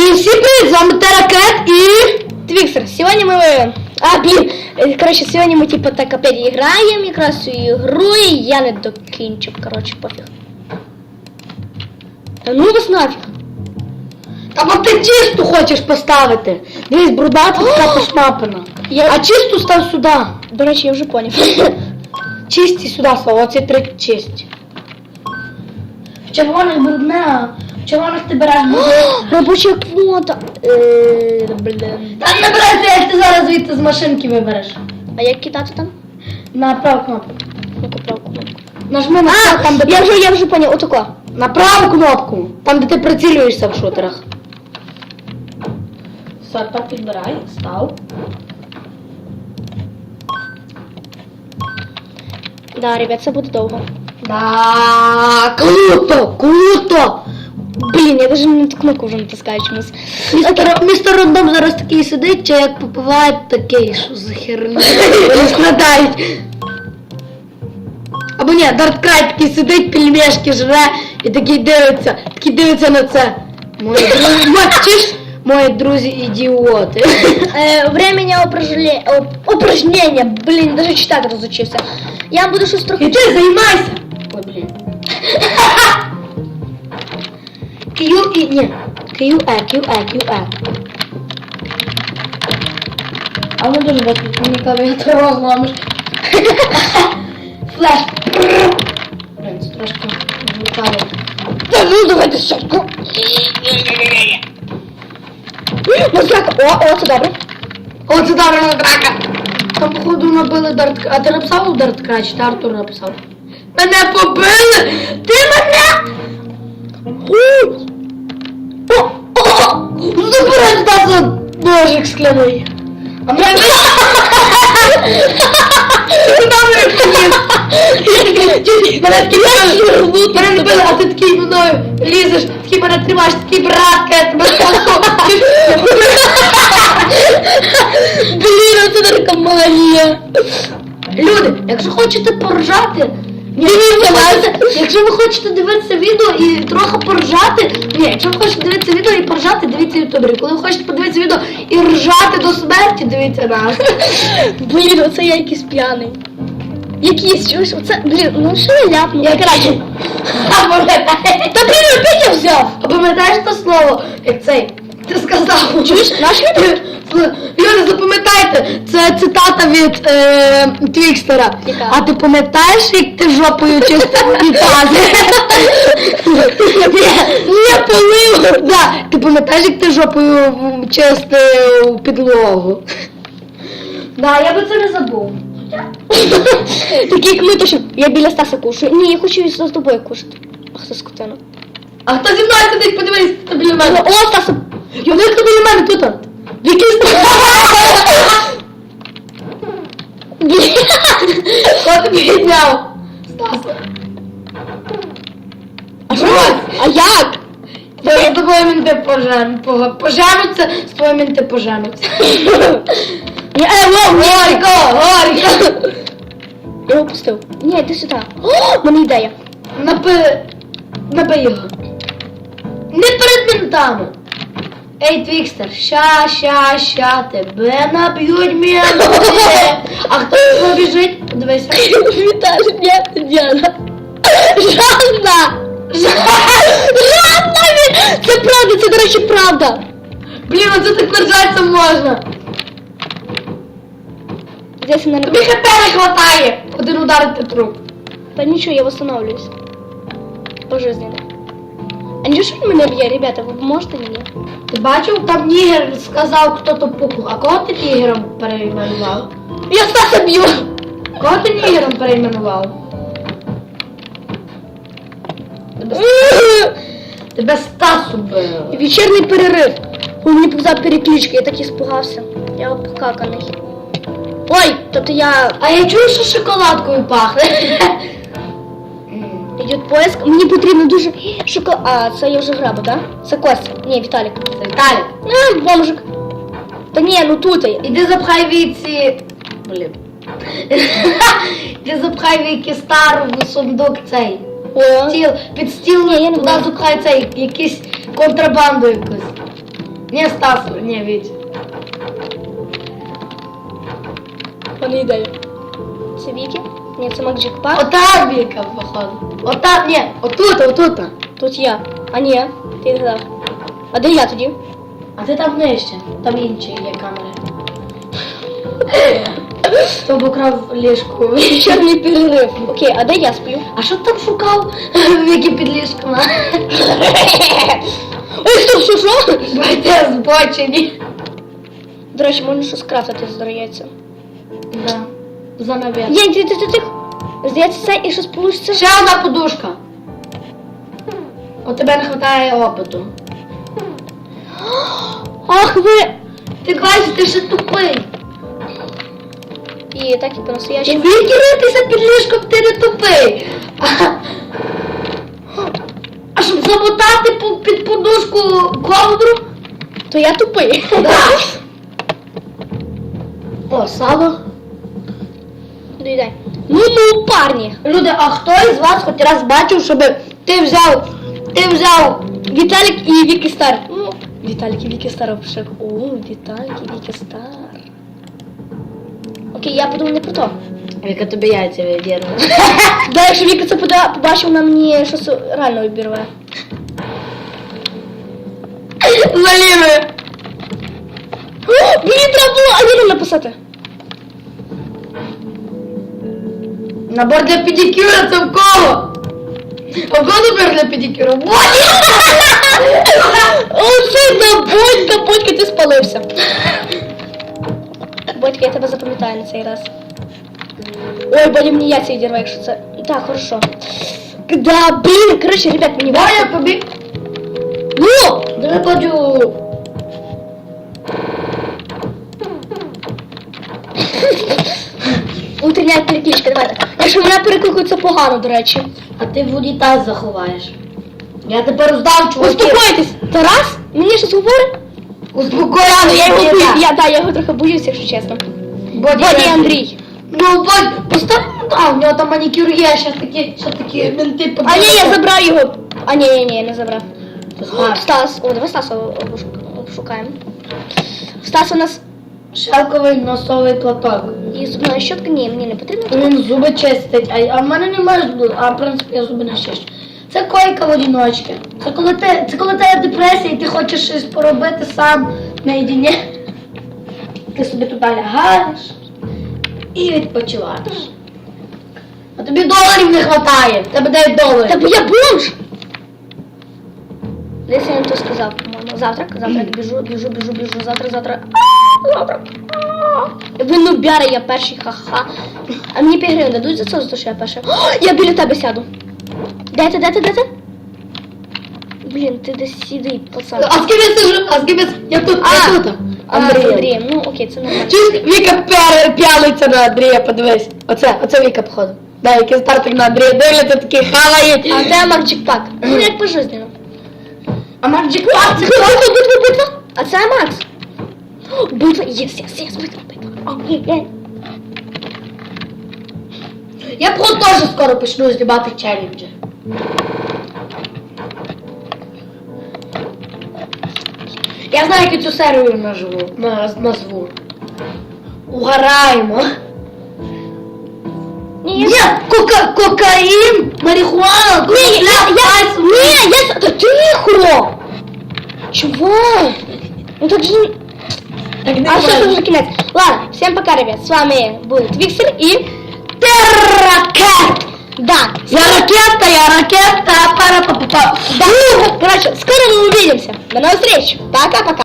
І всі привіт, з вами Теракет і... Твиксер, сегодня мы... А, блин, э, короче, сегодня мы типа так опять играем, якраз цю игру, і я не докінчив, короче, пофіг. Та ну вас нафіг. Та бо ти чисту хочеш поставити. Дивись, брудата така пошмапана. Я- А чисту став сюди. До речі, я вже поняв. Чисті сюди став, оці три чисті. В червоних брудне, а в червоних ти береш брудне. Робоча квота. Е, блин. Там не береться, як ти зараз звідти з машинки вибереш. А як кидати там? На праву кнопку. Ну-ка, праву кнопку. Нажми на А, там, де я вже, я вже поняв, отако. На праву кнопку. Там, де ти прицілюєшся в шутерах. Все, так підбирай, став. Да, ребят, це буде довго. Да, круто, круто. Блін, я даже на ту кнопку вже натискаю чомусь. Містер, містер Рандом зараз такий сидить, чи як попиває такий, що за херня. Вони складають. Або ні, Дарт Край такий сидить, пельмешки жре і такий дивиться, такий дивиться на це. Мої друзі, мої. Мої друзі ідіоти. Э, времени упражнения, упражнения, блин, даже читать разучился. Я буду щось трохи... І ти займайся. Ой, блін. Q і ні. Q, E, Q, E, Q, E. А воно дуже важко, мені клавіатуру розламиш. Флеш. Блін, це трошки звучало. Та ну давайте щотку. Мозляка, о, о, це добре. О, це добре на драка. Там, походу, набили Дарт А ти написав Дарт Край, чи ти Артур написав? Мене побили! Ти мене! О, о, забирай Стаса ножик скляний. А мене... Мене такий мене не били, а ти такий мною лізеш, такий мене тримаєш, такий братка, я тебе спасу. Блін, це наркоманія. Люди, якщо хочете поржати, якщо ви хочете дивитися відео і трохи поржати, ні, якщо ви хочете дивитися відео і поржати, дивіться ютубері. Коли ви хочете подивитися відео і ржати до смерті, дивіться нас. Блін, оце я якийсь п'яний. Якийсь, чуєш, оце, блін, ну що я ляпну? Я краще. Та блін, опять я взяв. А пам'ятаєш то слово, як цей? Ти сказав. Чуєш, наш Люди, запам'ятайте, це цитата від е, Твікстера. Яка? А ти пам'ятаєш, як ти жопою чистив унітази? Не полив. Да. Ти пам'ятаєш, як ти жопою чистив підлогу? Да, я би це не забув. Такі як ми, то що я біля Стаса кушаю. Ні, я хочу з тобою кушати. Ах, це скотина. А хто зі мною сидить, подивись, хто біля мене. О, Стаса! Йони, хто біля мене тут? Якийсь Блін. Хто тобі підняв? Стаса. А що? А як? Бо з тобою мінти пожен, пога- поженуться, з тобою мінти поженуться. Ні, е, ні. Горько, горько. Я його пустив. Ні, йди сюди. О, в мене ідея. Напи... Набий його. Не перед мінтами. Ей, Твікстер, ща, ща, ща, тебе наб'ють мінти. А хто його біжить? Подивися. Віталій, ні, Діана. Жанна! Жанна! Це правда, це, до речі, правда. Блін, оце так держатися можна. Десь не Тобі хп не хватає. Один ударити труп. Та нічого, я восстановлюсь. Пожизненно. А що він мене б'є, ребята, ви поможете мені? Ти бачив, там нігер сказав, хто то пукнув. А кого ти нігером перейменував? Я Стаса б'ю! Кого ти нігером перейменував? Тебе, тебе Стас убив. Вечірній перерив. У мені показав переключки, я так і спугався. Я покаканий. Ой, тобто я А я чую, що шоколадкою пахне. Йде поиск. Мені потрібно дуже шоколад. А, це я вже грабу, так? Це Костя. Ні, Віталік. Це Віталік. А, бомжик. Та ні, ну тут я. Іди запхай віці. Блін. Іди запхай віки стару в сундук цей. О. Стіл, під стіл Ні, я не туди запхай цей, якийсь контрабанду якусь. Не Стасу, не Вітя. Мене ідея. Це Вікі? Ні, це Мак Джекпак. Ота Віка, походу. Ота, ні, отут, отут. Тут я. А ні, ти не дав. А де я тоді? А ти там нижче, там інші є камери. Хто б украв ліжку? Чорний перерив. Окей, а де я сплю? А що ти там шукав? Віки під ліжком. Ой, стоп, що, що? Байте збочені. До речі, можна щось крафтити, здається. Да. За навіс. Є, ти, ти, ти, ти. Здається, це і щось получиться. Ще одна подушка. У тебе не вистачає опиту. Ах ви! Ти бачиш, ти ще тупий. І так і Ти по-настоящему. віки ритися під ліжком, ти не тупий. А, а щоб замотати по- під подушку ковдру. То я тупий. Да. О, сало. Доїдай. Ну, ну, парні. Люди, а хто із вас хоч раз бачив, щоб ти взяв, ти взяв Віталік і Вікі Стар. Ну, Віталік і Вікі Стар. Ще- О, Віталік і Вікі Стар. Окей, я подумав не про то. Яка тобі яйця відірвала. Да, якщо Віка це побачив, вона мені щось реально обірве. Заліви. О, Мені треба було Аліну написати. Набор для педикюра це в? А в кого набор для педикюра? На Бодька, Бодька, ти спалився. Бодька, я тебе запам'ятаю на цей раз. Ой, Бодя мені яйця відірве, якщо це. Так, хорошо. Да, блін, коротше, ребят, мені Давай важко. я побіг. Ну! Давай подю. Утрення перекличка, давайте. Якщо мене перекликають, це погано, до речі. А ти в унітаз заховаєш. Я тепер здав чуваків. Успокойтесь! Тарас? Мені щось говорить? Успокойся, Я його бою- я, да, я його трохи боюсь, якщо чесно. Бодя Андрій. Ну, Бодь, постав, а, в нього там манікюр є, ще такі, ще такі менти А ні, я забрав його. А ні, ні, ні, не забрав. Стас, о, давай Стаса обшук- обшукаємо. Стас у нас Шелковий носовий платок. і зубна щотка, ні, мені не потрібно. Він зуби чистить, а, а в мене немає зуби, а в принципі я зуби не чищу. Це койка в одіночки. Це коли ти, це коли тебе депресія і ти хочеш щось поробити сам наєдині. Ти собі туди лягаєш і відпочиваєш. А тобі доларів не вистачає, тебе 9 доларів. Та бо я бомж! Десь я не то сказав, по-моєму. Завтрак, завтрак, біжу, біжу, біжу, біжу, завтра, завтра. Ви нубяри, я перший, ха-ха. А мені 5 гривень дадуть за це, за те, що я перша. О, я біля тебе сяду. Де ти, де ти, де ти? Блін, ти десь сіди, пацан. А з ким я сижу? А з ким я с- Я тут, А, я тут. Андрій. Андрієм. Ну, окей, це нормально. Чуєш, Віка пя- пялиться на Андрія, подивись. Оце, оце Віка, походу. Да, який стартик на Андрія дивляться, такі хавають. А де Марчик Пак? Ну, як пожизненно. А Марджик Пак, це битва. А це Макс. Битва, єс, єс, єс, битва, битва. О, є. Я просто теж скоро почну знімати челенджі. Я знаю, як цю серію назву. наз- назву. Угораємо. Ні, кока кокаїн, марихуана, Ні, я, я, ні, я, та тихо! Чувак! Ну так же... А це можна. вже кінець? Ладно, всем пока, ребят. С вами был Твиксер и... Терракет! Да, Я ракета, я ракета, пара па па да. Короче, скоро мы увидимся. До новых встреч. Пока-пока.